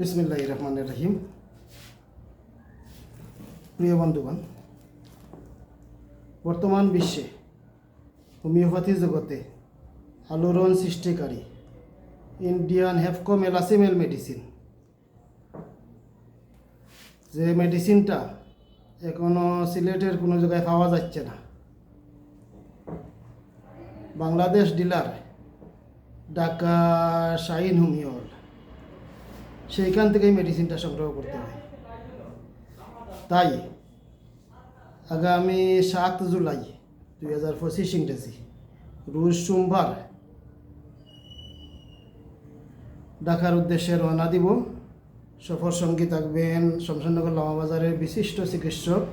বিসমিল্লাহ রহমান রহিম প্রিয় বন্ধুগণ, বর্তমান বিশ্বে হোমিওপ্যাথি জগতে আলোড়ন সৃষ্টিকারী ইন্ডিয়ান হেফকো মেলাসিমেল মেডিসিন। যে মেডিসিনটা এখনও সিলেটের কোনো জায়গায় পাওয়া যাচ্ছে না। বাংলাদেশ ডিলার ঢাকা শাহিন হোমিওল সেইখান থেকেই মেডিসিনটা সংগ্রহ করতে হয়। তাই আগামী সাত জুলাই দুই হাজার পঁচিশ ইংরেজি রোজ সোমবার ঢাকার উদ্দেশ্যে রওনা দিব। সফর সঙ্গী থাকবেন শমশাননগর লামা বাজারের বিশিষ্ট চিকিৎসক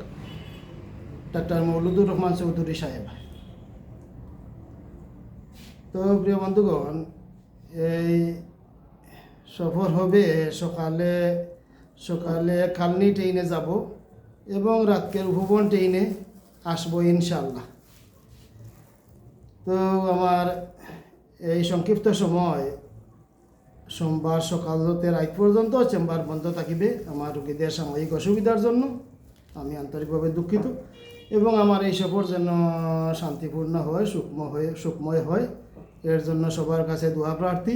ডাক্তার মৌলুদুর রহমান চৌধুরী সাহেব। তো প্রিয় বন্ধুগণ, এই সফর হবে সকালে সকালে কালনি ট্রেনে যাব এবং রাতকের ভুবন ট্রেনে আসব ইনশাল্লাহ তো আমার এই সংক্ষিপ্ত সময় সোমবার সকাল হতে রাত পর্যন্ত চেম্বার বন্ধ থাকিবে। আমার রোগীদের সাময়িক অসুবিধার জন্য আমি আন্তরিকভাবে দুঃখিত এবং আমার এই সফর যেন শান্তিপূর্ণ হয় সুক্ষ্ম হয়ে সুখময় হয়। এর জন্য সবার কাছে দোয়া প্রার্থী।